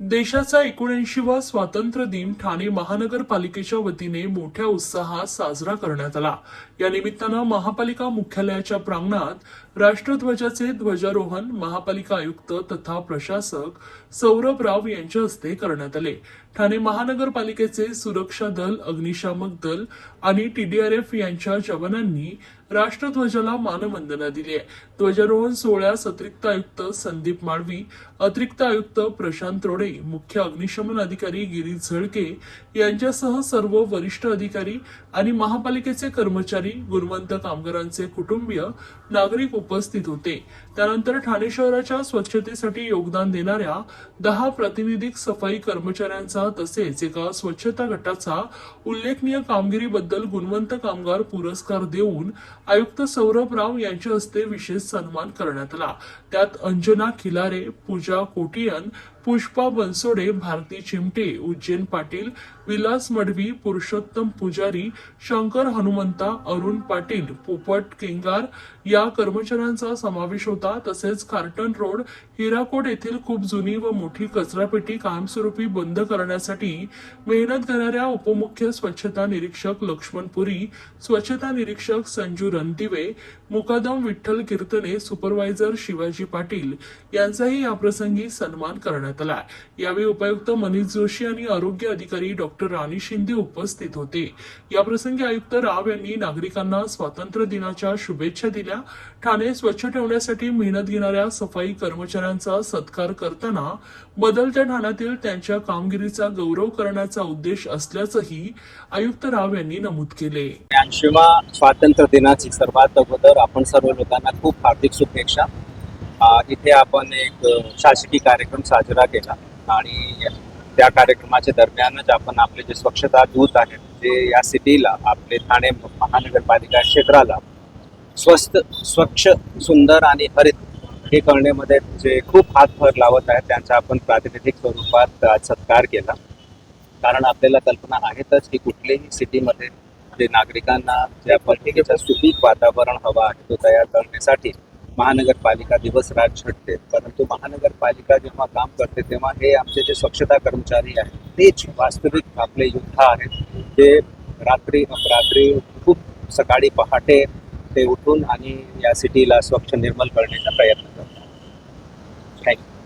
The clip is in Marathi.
देशाचा एकोणऐंशीवा स्वातंत्र्य दिन ठाणे महानगरपालिकेच्या वतीने मोठ्या उत्साहात साजरा करण्यात आला. या निमित्तानं महापालिका मुख्यालयाच्या प्रांगणात राष्ट्रध्वजाचे ध्वजारोहण महापालिका आयुक्त तथा प्रशासक सौरभ राव यांच्या हस्ते करण्यात आले. ठाणे महानगरपालिकेचे सुरक्षा दल अग्निशामक दल आणि टीडीआरएफ यांच्या जवानांनी राष्ट्रध्वजाला मानवंदना दिली आहे. ध्वजारोहण सोहळ्यास अतिरिक्त आयुक्त संदीप माळवी अतिरिक्त आयुक्त प्रशांत रोडे मुख्य अग्निशमन अधिकारी गिरीश झळके यांच्यासह सर्व वरिष्ठ अधिकारी आणि महापालिकेचे कर्मचारी गुणवंत कामगारांचे कुटुंबीय नागरिक उपस्थित होते. त्यानंतर ठाणे शहराच्या स्वच्छतेसाठी योगदान देणाऱ्या दहा प्रातिनिधिक सफाई कर्मचाऱ्यांचा तसेच एका स्वच्छता गटाचा उल्लेखनीय कामगिरीबद्दल गुणवंत कामगार पुरस्कार देऊन आयुक्त सौरभ राव यांच्या हस्ते विशेष सन्मान करण्यात आला. त्यात अंजना खिलारे पूजा कोटियन पुष्पा बनसोडे भारती चिमटे उज्जैन पाटील विलास मडवी पुरुषोत्तम पुजारी शंकर हनुमंता अरुण पाटील पोपट केंगार या कर्मचाऱ्यांचा समावेश होता. तसेच कार्टन रोड हिराकोट येथील खूप जुनी व मोठी कचरापेटी कायमस्वरूपी बंद करण्यासाठी मेहनत करणाऱ्या उपमुख्य स्वच्छता निरीक्षक लक्ष्मण पुरी स्वच्छता निरीक्षक संजू रणदिवे मुकादम विठ्ठल कीर्तने सुपरवायझर शिवाजी पाटील यांचाही याप्रसंगी सन्मान करण्यात आला यावेळी उपायुक्त मनीष जोशी आणि आरोग्य अधिकारी डॉक्टर राणी शिंदे उपस्थित होते. याप्रसंगी आयुक्त राव यांनी नागरिकांना स्वातंत्र्य दिनाच्या शुभेच्छा दिल्या. ठाणे स्वच्छ ठेवण्यासाठी मेहनत घेणाऱ्या सफाई कर्मचाऱ्यांचा सत्कार करताना बदलत्या ठाण्यातील त्यांच्या कामगिरीचा गौरव करण्याचा उद्देश असल्याचंही आयुक्त राव यांनी नमूद केले. स्वातंत्र्य दिनाची सर्वात अगोदर आपण सर्व लोकांना खूप हार्दिक शुभेच्छा. इथे आपण एक शासकीय कार्यक्रम साजरा केला. आणि त्या कार्यक्रमाच्या दरम्यानच आपण आपले जे स्वच्छता दूत आहेत जे या सिटीला आपले ठाणे महानगरपालिका क्षेत्राला स्वस्त स्वच्छ सुंदर आणि हरित हे करण्यामध्ये जे खूप हातभर लावत आहेत त्यांचा आपण प्रातिनिधिक स्वरूपात आज सत्कार केला. कारण आपल्याला कल्पना आहेतच की कुठल्याही सिटीमध्ये जे नागरिकांना ज्या पद्धतीचं सुपीक वातावरण हवं आहे तो तयार करण्यासाठी महानगरपालिका दिवस रात छटते परंतु महानगरपालिका जेव्हा काम करते तेव्हा हे आमचे जे स्वच्छता कर्मचारी आहेत तेच वास्तविक आपले योद्धा आहेत. ते रात्री रात्री खूप सकाळी पहाटे ते उठून आणि या सिटीला स्वच्छ निर्मल करण्याचा प्रयत्न करतात. थँक्यू